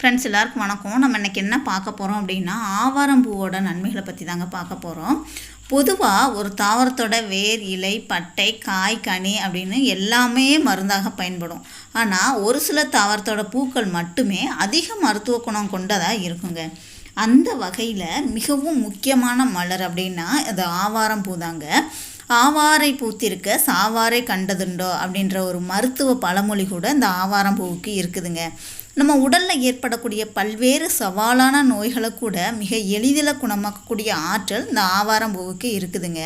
Friends எல்லாருக்கும் வணக்கம். நம்ம இன்றைக்கி என்ன பார்க்க போகிறோம் அப்படின்னா ஆவாரம்பூவோட நன்மைகளை பற்றி தாங்க பார்க்க போகிறோம் பொதுவாக ஒரு தாவரத்தோட வேர் இலை பட்டை காய் கனி அப்படின்னு எல்லாமே மருந்தாக பயன்படும். ஆனால் ஒரு சில தாவரத்தோட பூக்கள் மட்டுமே அதிக மருத்துவ குணம் கொண்டதாக இருக்குங்க. அந்த வகையில் மிகவும் முக்கியமான மலர் அப்படின்னா அது ஆவாரம்பூ தாங்க ஆவாரை பூத்திருக்க சாவாரை கண்டதுண்டோ அப்படின்ற ஒரு மருத்துவ பழமொழி கூட இந்த ஆவாரம் பூவுக்கு இருக்குதுங்க. நம்ம உடலில் ஏற்படக்கூடிய பல்வேறு சவாலான நோய்களை கூட மிக எளிதில் குணமாக்கக்கூடிய ஆற்றல் இந்த ஆவாரம் பூவுக்கு இருக்குதுங்க.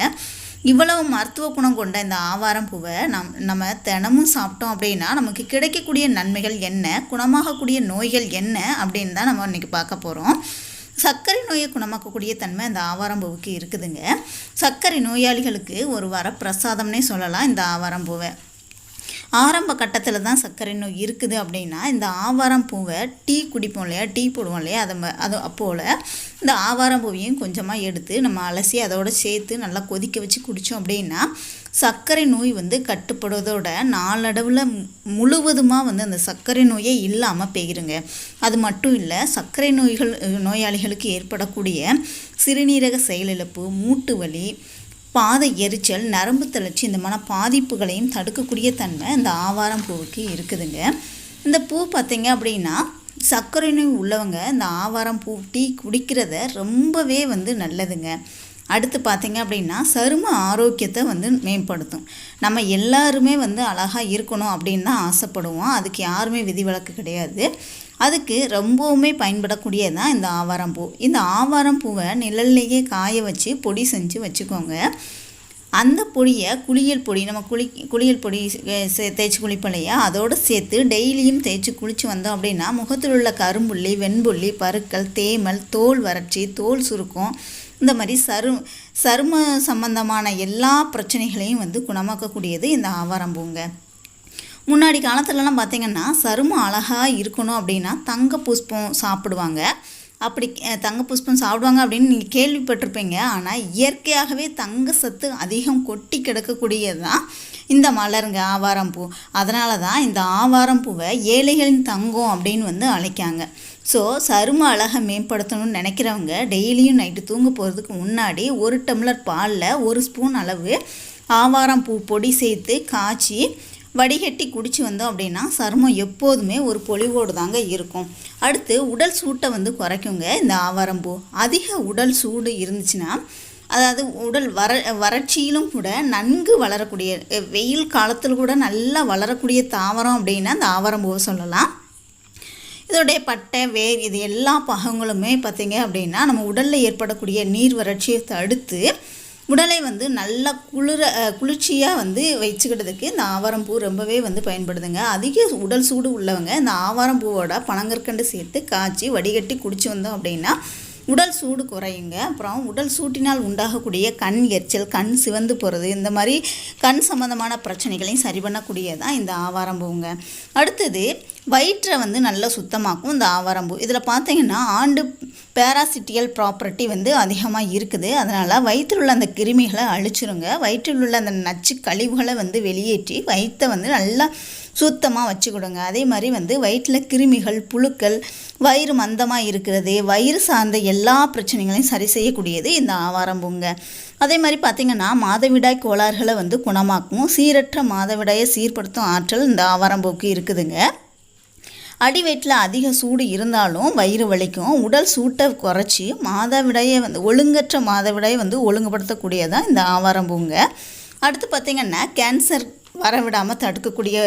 இவ்வளவு மருத்துவ குணம் கொண்ட இந்த ஆவாரம் பூவை நம் நம்ம தினமும் சாப்பிட்டோம் அப்படின்னா நமக்கு கிடைக்கக்கூடிய நன்மைகள் என்ன? குணமாகக்கூடிய நோய்கள் என்ன? அப்படின்னு தான் நம்ம இன்றைக்கி பார்க்க போகிறோம் சர்க்கரை நோயை குணமாக்கக்கூடிய தன்மை இந்த ஆவாரம்பூவுக்கு இருக்குதுங்க. சர்க்கரை நோயாளிகளுக்கு ஒரு வர பிரசாதம்னே சொல்லலாம் இந்த ஆவாரம்பூவை ஆரம்ப கட்டத்தில் தான் சர்க்கரை நோய் இருக்குது அப்படின்னா இந்த ஆவாரம் பூவை டீ குடிப்போம் இல்லையா? டீ போடுவோம் இல்லையா? அதை அது அப்போல் இந்த ஆவாரம் பூவையும் கொஞ்சமாக எடுத்து நம்ம அலசி அதோடு சேர்த்து நல்லா கொதிக்க வச்சு குடித்தோம் அப்படின்னா சர்க்கரை நோய் வந்து கட்டுப்படுவதோட நாளடவில் முழுவதுமாக வந்து அந்த சர்க்கரை நோயே இல்லாமல் போயிருங்க. அது மட்டும் இல்லை சர்க்கரை நோய்கள் நோயாளிகளுக்கு ஏற்படக்கூடிய சிறுநீரக செயலிழப்பு மூட்டு வலி பாத எரிச்சல் நரம்பு தளர்ச்சி இந்த மன பாதிப்புகளையும் தடுக்கக்கூடிய தன்மை இந்த ஆவாரம் பூவுக்கு இருக்குதுங்க. இந்த பூ பார்த்திங்க அப்படின்னா சர்க்கரை நோய் உள்ளவங்க இந்த ஆவாரம் பூ டீ குடிக்கிறத ரொம்பவே வந்து நல்லதுங்க. அடுத்து பார்த்திங்க அப்படின்னா சரும ஆரோக்கியத்தை வந்து மேம்படுத்தும். நம்ம எல்லாருமே வந்து அழகாக இருக்கணும் அப்படின்னு தான் ஆசைப்படுவோம். அதுக்கு யாருமே விதிவிலக்கு கிடையாது. அதுக்கு ரொம்பவுமே பயன்படக்கூடியது தான் இந்த ஆவாரம் பூ. இந்த ஆவாரம் பூவை நிழல்லையே காய வச்சு பொடி செஞ்சு வச்சுக்கோங்க. அந்த பொடியை குளியல் பொடி நம்ம குளி குளியல் பொடி தேய்ச்சி குளிப்பலையா அதோடு சேர்த்து டெய்லியும் தேய்ச்சி குளித்து வந்தோம் அப்படின்னா முகத்தில் உள்ள கரும்புள்ளி வெண்புள்ளி பருக்கள் தேமல் தோல் வறட்சி தோல் சுருக்கம் இந்த மாதிரி சரு சரும சம்பந்தமான எல்லா பிரச்சனைகளையும் வந்து குணமாக்கக்கூடியது இந்த ஆவாரம்பூங்க. முன்னாடி காலத்துலலாம் பார்த்திங்கன்னா சருமம் அழகாக இருக்கணும் அப்படின்னா தங்க புஷ்பம் சாப்பிடுவாங்க. அப்படி தங்க புஷ்பம் சாப்பிடுவாங்க அப்படின்னு நீங்கள் கேள்விப்பட்டிருப்பீங்க. ஆனால் இயற்கையாகவே தங்க சத்து அதிகம் கொட்டி கிடக்கக்கூடியது தான் இந்த மலருங்க ஆவாரம் பூ. அதனால தான் இந்த ஆவாரம் பூவை ஏழைகளின் தங்கம் அப்படின்னு வந்து அழைக்காங்க. ஸோ சரும அழகை மேம்படுத்தணும்னு நினைக்கிறவங்க டெய்லியும் நைட்டு தூங்க போகிறதுக்கு முன்னாடி ஒரு டம்ளர் பாலில் ஒரு ஸ்பூன் அளவு ஆவாரம் பூ பொடி சேர்த்து காய்ச்சி வடிகட்டி குடித்து வந்தோம் அப்படின்னா சருமம் எப்போதுமே ஒரு பொலிவோடு தாங்க இருக்கும். அடுத்து உடல் சூட்டை வந்து குறைக்குங்க. இந்த ஆவாரம்பூ அதிக உடல் சூடு இருந்துச்சுன்னா அதாவது உடல் வர வறட்சியிலும் கூட நன்கு வளரக்கூடிய வெயில் காலத்தில் கூட நல்லா வளரக்கூடிய தாவரம் அப்படின்னா அந்த ஆவாரம்பூவை சொல்லலாம். இதோடைய பட்டை வேர் இது எல்லா பகங்களுமே பார்த்திங்க அப்படின்னா நம்ம உடலில் ஏற்படக்கூடிய நீர் வறட்சியை தடுத்து உடலை வந்து நல்லா குளிர குளிர்ச்சியாக வந்து வச்சுக்கிட்டதுக்கு இந்த ஆவாரம் பூ ரொம்பவே வந்து பயன்படுதுங்க. அதிக உடல் சூடு உள்ளவங்க இந்த ஆவாரம் பூவோட பனங்கற்கண்டு சேர்த்து காய்ச்சி வடிகட்டி குடிச்சு வந்தோம் அப்படின்னா உடல் சூடு குறையுங்க. அப்புறம் உடல் சூட்டினால் உண்டாகக்கூடிய கண் எரிச்சல் கண் சிவந்து போகிறது இந்த மாதிரி கண் சம்மந்தமான பிரச்சனைகளையும் சரி பண்ணக்கூடியதான் இந்த ஆவாரம் ஆவாரம்பூங்க அடுத்தது வயிற்றை வந்து நல்லா சுத்தமாக்கும் இந்த ஆவாரம்பூ. இதில் பார்த்தீங்கன்னா ஆண்டு பேராசிட்டியல் ப்ராப்பர்ட்டி வந்து அதிகமாக இருக்குது. அதனால் வயிற்றில் உள்ள அந்த கிருமிகளை அழிச்சிருங்க. வயிற்றில் உள்ள அந்த நச்சு கழிவுகளை வந்து வெளியேற்றி வயிற்றை வந்து நல்லா சுத்தமாக வச்சு கொடுங்க அதே மாதிரி வந்து வயிற்றில் கிருமிகள் புழுக்கள் வயிறு மந்தமாக இருக்கிறது வயிறு சார்ந்த எல்லா பிரச்சனைகளையும் சரி செய்யக்கூடியது இந்த ஆவாரம்பூங்க. அதே மாதிரி பார்த்திங்கன்னா மாதவிடாய் கோளாறுகளை வந்து குணமாக்கும். சீரற்ற மாதவிடாயை சீர்படுத்தும் ஆற்றல் இந்த ஆவாரம்பூக்கு இருக்குதுங்க. அடிவயிற்றில் அதிக சூடு இருந்தாலும் வயிறு வலிக்கும். உடல் சூட்டை குறைச்சி மாதவிடாயை வந்து ஒழுங்கற்ற மாதவிடாயை வந்து ஒழுங்குபடுத்தக்கூடியதான் இந்த ஆவாரம் பூங்க. அடுத்து பார்த்திங்கன்னா கேன்சர் வரவிடாமல் தடுக்கக்கூடிய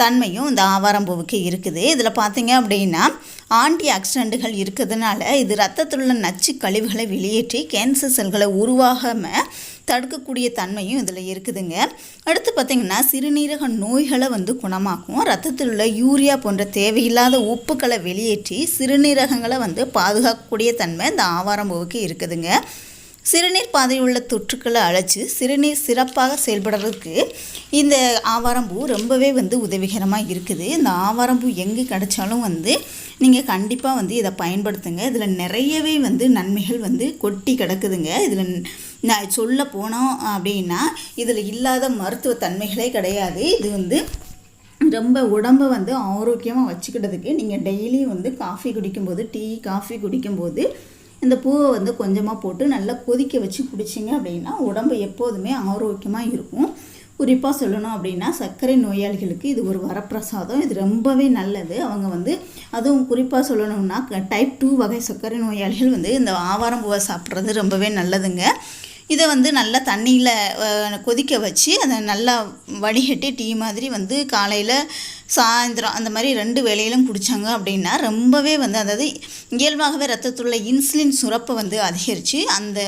தன்மையும் இந்த ஆவாரம்பூவுக்கு இருக்குது. இதில் பார்த்தீங்க அப்படின்னா ஆன்டி ஆக்சிடென்ட்டுகள் இருக்கிறதுனால இது ரத்தத்தில் உள்ள நச்சு கழிவுகளை வெளியேற்றி கேன்சர் செல்களை உருவாகாமல் தடுக்கக்கூடிய தன்மையும் இதில் இருக்குதுங்க. அடுத்து பார்த்திங்கன்னா சிறுநீரக நோய்களை வந்து குணமாக்கும். ரத்தத்தில் உள்ள யூரியா போன்ற தேவையில்லாத உப்புக்களை வெளியேற்றி சிறுநீரகங்களை வந்து பாதுகாக்கக்கூடிய தன்மை இந்த ஆவாரம்பூவுக்கு இருக்குதுங்க. சிறுநீர் பாதையில் உள்ள தொற்றுக்களை அழைச்சி சிறுநீர் சிறப்பாக செயல்படுறதுக்கு இந்த ஆவாரம்பூ ரொம்பவே வந்து உதவிகரமாக இருக்குது. இந்த ஆவாரம்பூ எங்கே கிடைச்சாலும் வந்து நீங்கள் கண்டிப்பாக வந்து இதை பயன்படுத்துங்க. இதில் நிறையவே வந்து நன்மைகள் வந்து கொட்டி கிடக்குதுங்க. இதில் நான் சொல்ல போனோம் அப்படின்னா இதில் இல்லாத மருத்துவ தன்மைகளே கிடையாது. இது வந்து ரொம்ப உடம்பை வந்து ஆரோக்கியமாக வச்சுக்கிட்டதுக்கு நீங்கள் டெய்லியும் வந்து காஃபி குடிக்கும்போது டீ காஃபி குடிக்கும்போது இந்த பூவை வந்து கொஞ்சமாக போட்டு நல்லா கொதிக்க வச்சு குடிச்சிங்க அப்படின்னா உடம்பு எப்போதுமே ஆரோக்கியமாக இருக்கும். குறிப்பாக சொல்லணும் அப்படின்னா சர்க்கரை நோயாளிகளுக்கு இது ஒரு வரப்பிரசாதம். இது ரொம்பவே நல்லது. அவங்க வந்து அதுவும் குறிப்பாக சொல்லணும்னா டைப் டூ வகை சர்க்கரை நோயாளிகள் வந்து இந்த ஆவாரம் பூவை சாப்பிட்றது ரொம்பவே நல்லதுங்க. இதை வந்து நல்லா தண்ணியில் கொதிக்க வச்சு அதை நல்லா வடிகட்டி டீ மாதிரி வந்து காலையில் சாயந்தரம் அந்த மாதிரி ரெண்டு வேலையிலும் குடித்தாங்க அப்படின்னா ரொம்பவே வந்து அதாவது இயல்பாகவே ரத்தத்தில் உள்ள இன்சுலின் சுரப்பை வந்து அதிகரித்து அந்த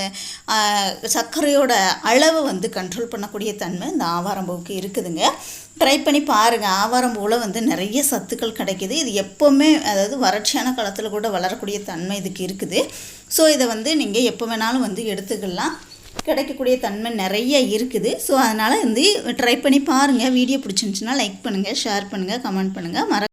சர்க்கரையோட அளவை வந்து கண்ட்ரோல் பண்ணக்கூடிய தன்மை இந்த ஆவாரம்பூவுக்கு இருக்குதுங்க. ட்ரை பண்ணி பாருங்கள் ஆவாரம்பூவில் வந்து நிறைய சத்துக்கள் கிடைக்கிது. இது எப்போவுமே அதாவது வறட்சியான காலத்தில் கூட வளரக்கூடிய தன்மை இதுக்கு இருக்குது. ஸோ இதை வந்து நீங்கள் எப்போ வேணாலும் வந்து எடுத்துக்கலாம். கிடைக்கக்கூடிய தன்மை நிறைய இருக்குது. ஸோ அதனால் வந்து ட்ரை பண்ணி பாருங்கள் வீடியோ பிடிச்சிருந்துச்சுன்னா லைக் பண்ணுங்கள் ஷேர் பண்ணுங்கள் கமெண்ட் பண்ணுங்கள் மற